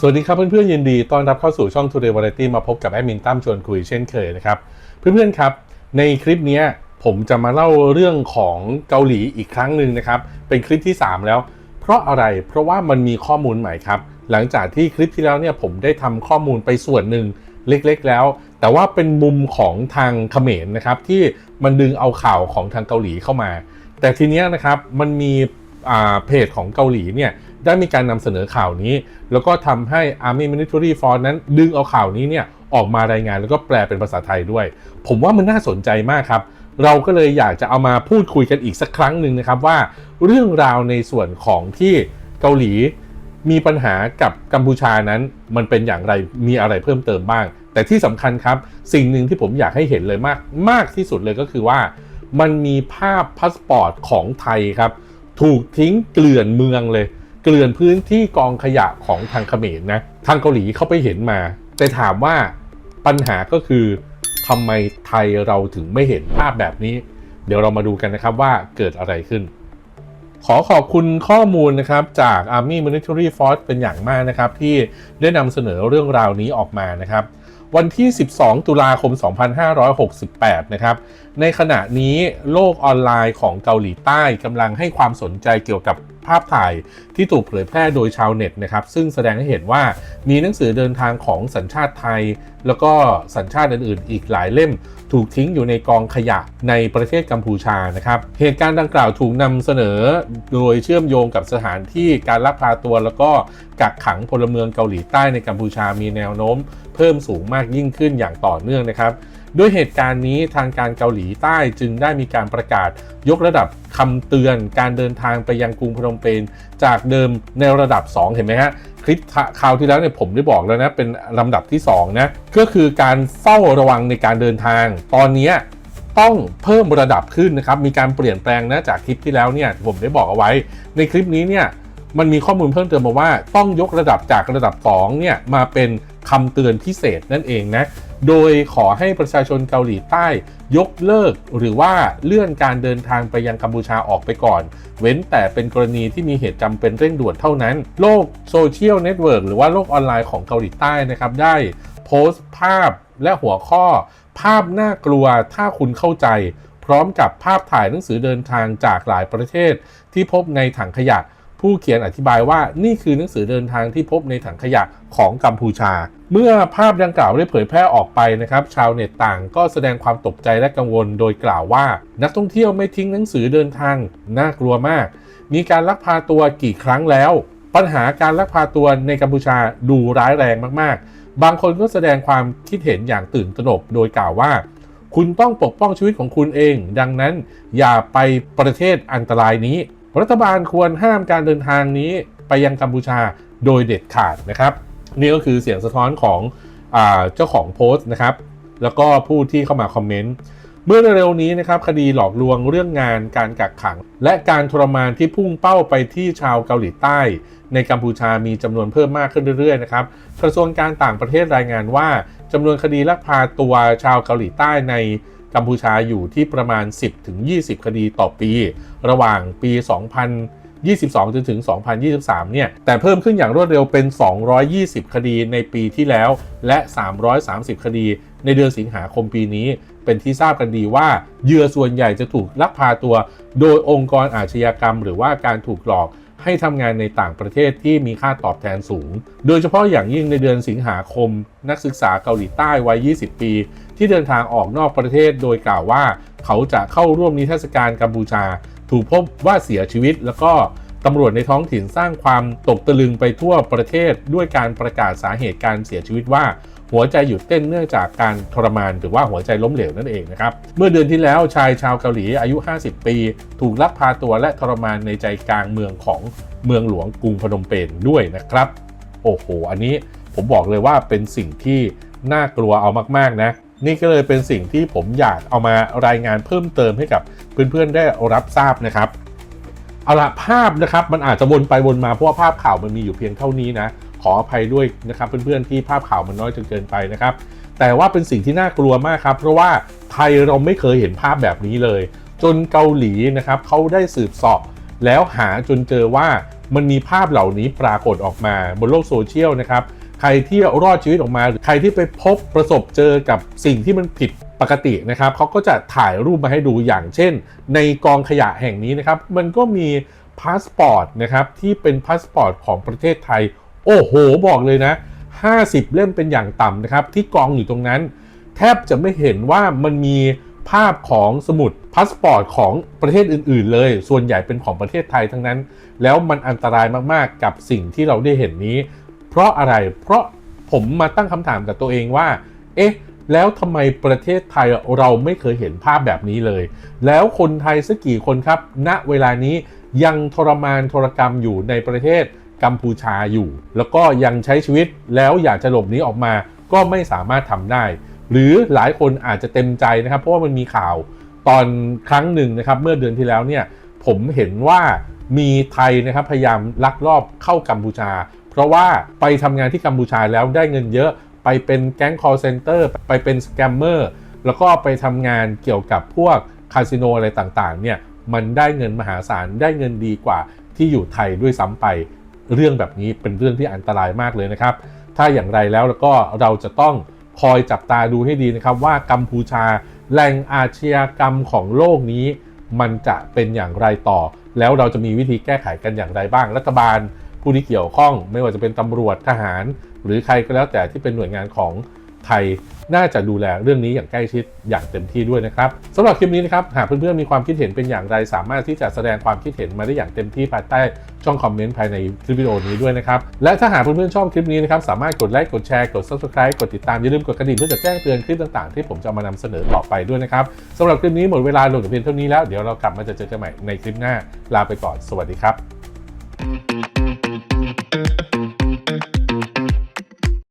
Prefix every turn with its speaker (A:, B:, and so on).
A: สวัสดีครับเพื่อนๆยินดีต้อนรับเข้าสู่ช่อง Today Variety มาพบกับแอดมินตั้มชวนคุยเช่นเคยนะครับ เพื่อนๆครับ ในคลิปนี้ผมจะมาเล่าเรื่องของเกาหลีอีกครั้งหนึ่งนะครับ เป็นคลิปที่ 3 แล้ว เพราะอะไรเพราะว่ามันมีข้อมูลใหม่ครับ หลังจากที่คลิปที่แล้วเนี่ยผมได้ทำข้อมูลไปส่วนหนึ่งเล็กๆแล้ว แต่ว่าเป็นมุมของทางเขมรนะครับที่มันดึงเอาข่าวของทางเกาหลีเข้ามา แต่ทีนี้นะครับมันมีเพจของเกาหลีเนี่ย ได้มีการนำเสนอข่าวนี้ แล้วก็ทำให้ Army Military Force นั้นดึงเอาข่าวนี้เนี่ยออกมารายงานแล้วก็แปลเป็นภาษาไทยด้วย ผมว่ามันน่าสนใจมากครับ เราก็เลยอยากจะเอามาพูดคุยกันอีกสักครั้งหนึ่งนะครับว่าเรื่องราวในส่วนของที่เกาหลีมีปัญหากับกัมพูชานั้น มันเป็นอย่างไรมีอะไรเพิ่มเติมบ้าง แต่ที่สำคัญครับ สิ่งหนึ่งที่ผมอยากให้เห็นเลยมากมากที่สุดเลยก็คือว่า มันมีภาพพาสปอร์ตของไทยครับ ถูกทิ้งเกลื่อนเมืองเลย เกลื่อนพื้นที่กองขยะของทางเขมรนะทางเกาหลีเขาไปเห็นมา แต่ถามว่าปัญหาก็คือทำไมไทยเราถึงไม่เห็นภาพแบบนี้ เดี๋ยวเรามาดูกันนะครับว่าเกิดอะไรขึ้น ขอขอบคุณข้อมูลนะครับจาก Army Military Force เป็นอย่างมากนะครับ ที่ได้นำเสนอเรื่องราวนี้ออกมานะครับวันที่ 12 ตุลาคม 2568 นะครับ ในขณะนี้โลกออนไลน์ของเกาหลีใต้กำลังให้ความสนใจเกี่ยวกับภาพถ่ายที่ถูกเผยแพร่โดยชาวเน็ตนะครับ ซึ่งแสดงให้เห็นว่ามีหนังสือเดินทางของสัญชาติไทย แล้วก็สัญชาติอื่นๆ อีกหลายเล่ม ถูกทิ้งอยู่ในกองขยะในประเทศกัมพูชานะครับ เหตุการณ์ดังกล่าวถูกนำเสนอโดยเชื่อมโยงกับสถานที่การลักพาตัว แล้วก็กักขังพลเมืองเกาหลีใต้ในกัมพูชามีแนวโน้ม เพิ่มสูงมากากยิ่งขึ้นอย่างต่อเนื่องนะครับ ด้วยเหตุการณ์นี้ทางการเกาหลีใต้จึงได้มีการประกาศยกระดับคำเตือนการเดินทางไปยังกรุงพนมเปญจากเดิมในระดับ 2 เห็นไหมฮะคลิปคราวที่แล้วเนี่ยผมได้บอกแล้วนะเป็นลำดับที่2นะก็คือการเฝ้าระวังในการเดินทาง ตอนนี้ต้องเพิ่มระดับขึ้นนะครับมีการเปลี่ยนแปลงนะจากคลิปที่แล้วเนี่ยผมได้บอกเอาไว้ ในคลิปนี้เนี่ยมันมีข้อมูลเพิ่มเติมมาว่าต้องยกระดับจากระดับ2เนี่ยมาเป็น คำเตือนพิเศษนั่นเองนะ โดยขอให้ประชาชนเกาหลีใต้ยกเลิกหรือว่าเลื่อนการเดินทางไปยังกัมพูชาออกไปก่อน เว้นแต่เป็นกรณีที่มีเหตุจำเป็นเร่งด่วนเท่านั้น โลกโซเชียลเน็ตเวิร์กหรือว่าโลกออนไลน์ของเกาหลีใต้นะครับได้โพสต์ภาพและหัวข้อ ภาพน่ากลัวถ้าคุณเข้าใจ พร้อมกับภาพถ่ายหนังสือเดินทางจากหลายประเทศ ที่พบในถังขยะ ผู้เขียนอธิบายว่านี่คือหนังสือเดินทางที่พบในถังขยะของกัมพูชา เมื่อภาพดังกล่าวได้เผยแพร่ออกไปนะครับ ชาวเน็ตต่างก็แสดงความตกใจและกังวล โดยกล่าวว่า นักท่องเที่ยวไม่ทิ้งหนังสือเดินทาง น่ากลัวมาก มีการลักพาตัวกี่ครั้งแล้ว ปัญหาการลักพาตัวในกัมพูชาดูร้ายแรงมากๆ บางคนก็แสดงความคิดเห็นอย่างตื่นตระหนก โดยกล่าวว่า คุณต้องปกป้องชีวิตของคุณเอง ดังนั้น อย่าไปประเทศอันตรายนี้ รัฐบาลควรห้ามการเดินทางนี้ไปยังกัมพูชาโดยเด็ดขาดนะครับ นี่ก็คือเสียงสะท้อนของอเจ้าของโพสต์นะครับ แล้วก็ผู้ที่เข้ามาคอมเมนต์ เมื่อเร็วๆนี้นะครับ คดีหลอกลวงเรื่องงานการกักขัง และการทรมานที่พุ่งเป้าไปที่ชาวเกาหลีใต้ ในกัมพูชามีจำนวนเพิ่มมากขึ้นเรื่อยๆนะครับ กระทรวงการต่างประเทศรายงานว่าจำนวนคดีลักพาตัวชาวเกาหลีใต้ในกัมพูชาอยู่ที่ประมาณ 10-20 คดีต่อปี ระหว่างปี 2022 จนถึง 2023 เนี่ย แต่เพิ่มขึ้นอย่างรวดเร็วเป็น 220 คดีในปีที่แล้ว และ 330 คดีในเดือนสิงหาคมปีนี้ เป็นที่ทราบกันดีว่าเหยื่อส่วนใหญ่จะถูกลักพาตัว โดยองค์กรอาชญากรรม หรือว่าการถูกหลอกให้ทำงานในต่างประเทศที่มีค่าตอบแทนสูง โดยเฉพาะอย่างยิ่งในเดือนสิงหาคม นักศึกษาเกาหลีใต้วัย 20 ปี ที่เดินทางออกนอกประเทศโดยกล่าวว่า เขาจะเข้าร่วมนิทรรศการกัมพูชา ถูกพบว่าเสียชีวิต แล้วก็ตำรวจในท้องถิ่นสร้างความตกตะลึงไปทั่วประเทศด้วยการประกาศสาเหตุการเสียชีวิตว่าหัวใจหยุดเต้นเนื่องจากการทรมานหรือว่าหัวใจล้มเหลวนั่นเองนะครับ เมื่อเดือนที่แล้วชายชาวเกาหลีอายุ 50 ปี ถูกลักพาตัวและทรมานในใจกลางเมืองของเมืองหลวงกรุงพนมเปญด้วยนะครับ โอ้โห อันนี้ผมบอกเลยว่าเป็นสิ่งที่น่ากลัวเอามากๆนะ นี่ก็เลยเป็นสิ่งที่ผมอยากเอามารายงานเพิ่มเติมให้กับเพื่อนๆได้รับทราบนะครับเอาละภาพนะครับมันอาจจะวนไปวนมาเพราะว่าภาพข่าวมันมีอยู่เพียงเท่านี้นะขออภัยด้วยนะครับเพื่อนๆที่ภาพข่าวมันน้อยจนเกินไปนะครับ แต่ว่าเป็นสิ่งที่น่ากลัวมากครับเพราะว่าไทยเราไม่เคยเห็นภาพแบบนี้เลย จนเกาหลีนะครับเขาได้สืบสอบ แล้วหาจนเจอว่ามันมีภาพเหล่านี้ปรากฏออกมาบนโลกโซเชียลนะครับ ใครที่รอดชีวิตออกมา หรือใครที่ไปพบประสบเจอกับสิ่งที่มันผิดปกตินะครับเขาก็จะถ่ายรูปมาให้ดูอย่างเช่น ในกองขยะแห่งนี้นะครับมันก็มีพาสปอร์ตนะครับที่เป็นพาสปอร์ตของประเทศไทย โอ้โหบอกเลยนะ 50 เล่มเป็นอย่างต่ำนะครับที่กองอยู่ตรงนั้น แทบจะไม่เห็นว่ามันมีภาพของสมุดพาสปอร์ตของประเทศอื่น ๆ เลย ส่วนใหญ่เป็นของประเทศไทยทั้งนั้น แล้วมันอันตรายมากๆกับสิ่งที่เราได้เห็นนี้ เพราะอะไร เพราะผมมาตั้งคำถามกับตัวเองว่า เอ๊ะ แล้วทำไมประเทศไทยเราไม่เคยเห็นภาพแบบนี้เลย แล้วคนไทยสักกี่คนครับ ณ เวลานี้ยังทรมานทรกรรมอยู่ในประเทศกัมพูชาอยู่ แล้วก็ยังใช้ชีวิตแล้วอยากจะหลบหนีออกมา ก็ไม่สามารถทำได้ หรือหลายคนอาจจะเต็มใจนะครับ เพราะว่ามันมีข่าวตอนครั้งหนึ่งนะครับเมื่อเดือนที่แล้วเนี่ยผมเห็นว่ามีไทยนะครับพยายามลักลอบเข้ากัมพูชา เพราะว่าไปทำงานที่กัมพูชาแล้วได้เงินเยอะ ไปเป็นแก๊ง call center ไปเป็นสแกมเมอร์แล้วก็ไปทำงานเกี่ยวกับพวกคาสิโนอะไรต่างๆเนี่ยมันได้เงินมหาศาลได้เงินดีกว่าที่อยู่ไทยด้วยซ้ำไป เรื่องแบบนี้เป็นเรื่องที่อันตรายมากเลยนะครับ ถ้าอย่างไรแล้วแล้วก็เราจะต้องคอยจับตาดูให้ดีนะครับ ว่ากัมพูชาแหล่งอาชญากรรมของโลกนี้ มันจะเป็นอย่างไรต่อ แล้วเราจะมีวิธีแก้ไขกันอย่างไรบ้างรัฐบาล ผู้ที่เกี่ยวข้อง ไม่ว่าจะเป็นตำรวจทหาร หรือใครก็แล้วแต่ที่เป็นหน่วยงานของไทยน่าจะดูแลเรื่องนี้อย่างใกล้ชิดอย่างเต็มที่ด้วยนะครับสำหรับคลิปนี้นะครับหากเพื่อนๆมีความคิดเห็นเป็นอย่างไร สามารถที่จะแสดงความคิดเห็นมาได้อย่างเต็มที่ภายใต้ช่องคอมเมนต์ภายในคลิปวิดีโอนี้ด้วยนะครับและถ้าหากเพื่อนๆชอบคลิปนี้นะครับสามารถกดไลค์กดแชร์กด subscribe กดติดตามอย่าลืมกดกระดิ่งเพื่อจะแจ้งเตือนคลิปต่างๆ ที่ผมจะมานำเสนอต่อไปด้วยนะครับสำหรับคลิปนี้หมดเวลาลงแต่เพียงเท่านี้แล้วเดี๋ยวเรากลับมาจะเจอกันใหม่ในคลิปหน้าลาไปก่อนสวัสดีครับ